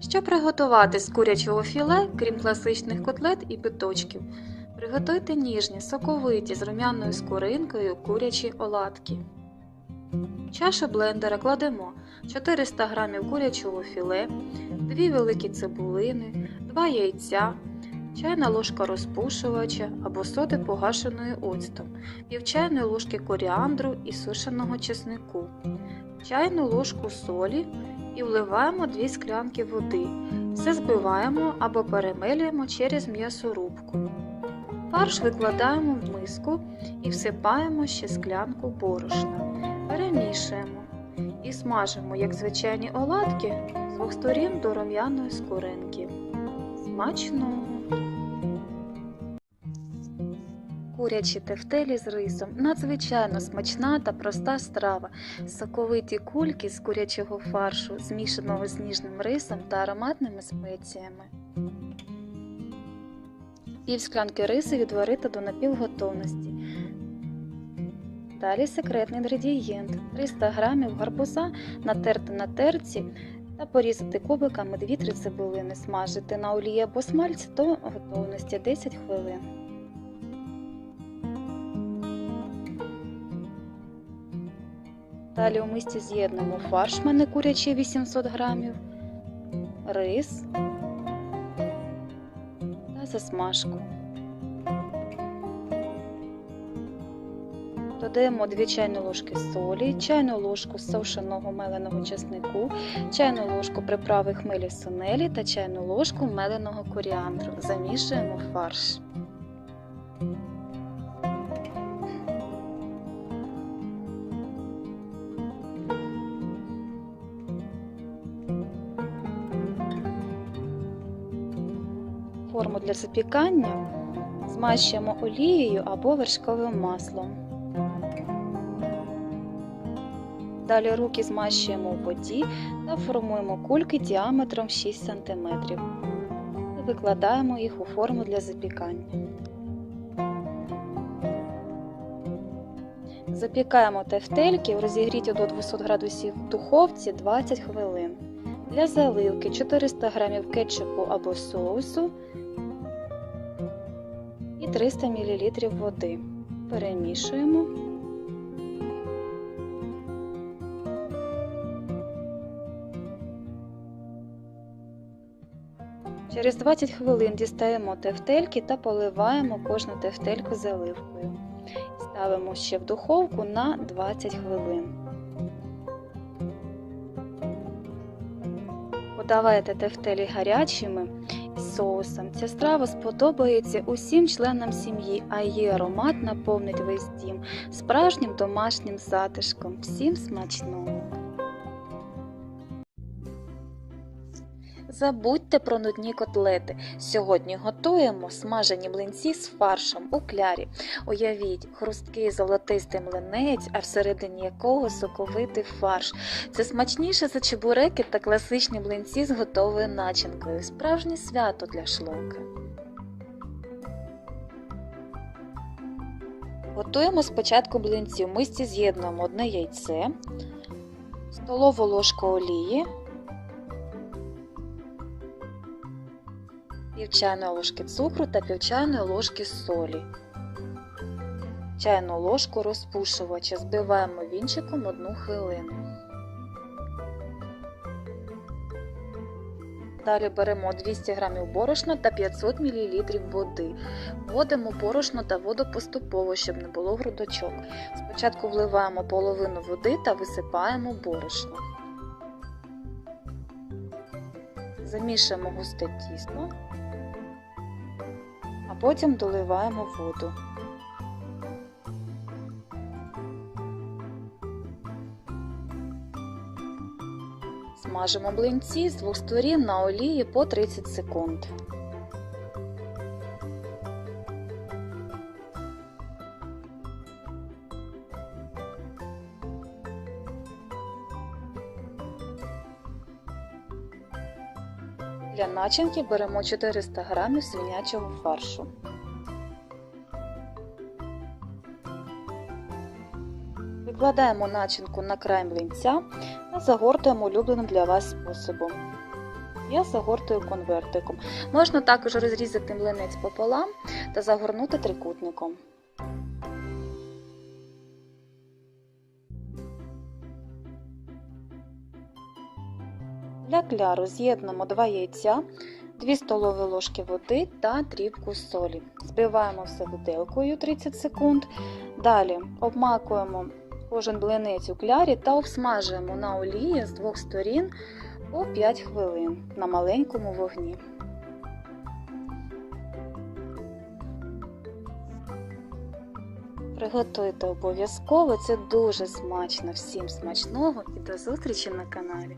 Щоб приготувати з курячого філе, крім класичних котлет і биточків, приготуйте ніжні, соковиті з рум'яною скоринкою курячі оладки. В чашу блендера кладемо 400 г курячого філе, 2 великі цибулини, 2 яйця, чайна ложка розпушувача або соди погашеної оцтом, пів чайної ложки коріандру і сушеного чеснику, чайну ложку солі і вливаємо 2 склянки води. Все збиваємо або перемелюємо через м'ясорубку. Фарш викладаємо в миску і всипаємо ще склянку борошна. Перемішуємо і смажимо, як звичайні оладки, з двох сторін до рум'яної скоринки. Смачно! Курячі тефтелі з рисом надзвичайно смачна та проста страва. Соковиті кульки з курячого фаршу, змішаного з ніжним рисом та ароматними спеціями. Пів склянки рису відварити до напівготовності. Далі секретний інгредієнт 300 г гарбуза натерти на терці та порізати кубиками 2-3 цибулини, смажити на олії або смальці до готовності 10 хвилин. Далі у мисці з'єднуємо фарш, мене курячий 800 грамів, рис та засмажку. Додаємо 2 чайні ложки солі, чайну ложку сушеного меленого чеснику, чайну ложку приправи хмелі сунелі та чайну ложку меленого коріандру. Замішуємо фарш. Форму для запікання змащуємо олією або вершковим маслом. Далі руки змащуємо у воді та формуємо кульки діаметром 6 см. Викладаємо їх у форму для запікання. Запікаємо тефтельки в розігріті до 200 градусів в духовці 20 хвилин. Для заливки 400 г кетчупу або соусу і 300 мл води. Перемішуємо. Через 20 хвилин дістаємо тефтельки та поливаємо кожну тефтельку заливкою. Ставимо ще в духовку на 20 хвилин. Подавайте тефтелі гарячими соусом. Ця страва сподобається усім членам сім'ї, а її аромат наповнить весь дім справжнім домашнім затишком. Всім смачного! Забудьте про нудні котлети. Сьогодні готуємо смажені млинці з фаршем у клярі. Уявіть, хрусткий золотистий млинець, а всередині якого соковитий фарш. Це смачніше за чебуреки та класичні млинці з готовою начинкою. Справжнє свято для шлоки. Готуємо спочатку млинці. В мисці з'єднуємо одне яйце, столову ложку олії. Пів чайної ложки цукру та пів чайної ложки солі. Чайну ложку розпушувача збиваємо вінчиком 1 хвилину. Далі беремо 200 г борошна та 500 мл води. Вводимо борошно та воду поступово, щоб не було грудочок. Спочатку вливаємо половину води та висипаємо борошно. Замішуємо густе тісто а потім доливаємо воду. Смажимо блинці з двох сторін на олії по 30 секунд. Для начинки беремо 400 г свинячого фаршу. Викладаємо начинку на край млинця та загортуємо улюбленим для вас способом. Я загортую конвертиком. Можна також розрізати млинець пополам та загорнути трикутником. Для кляру з'єднуємо 2 яйця, 2 столові ложки води та дрібку солі. Збиваємо все виделкою 30 секунд. Далі обмакуємо кожен блинець у клярі та обсмажуємо на олії з двох сторін по 5 хвилин на маленькому вогні. Приготуйте обов'язково, це дуже смачно. Всім смачного і до зустрічі на каналі.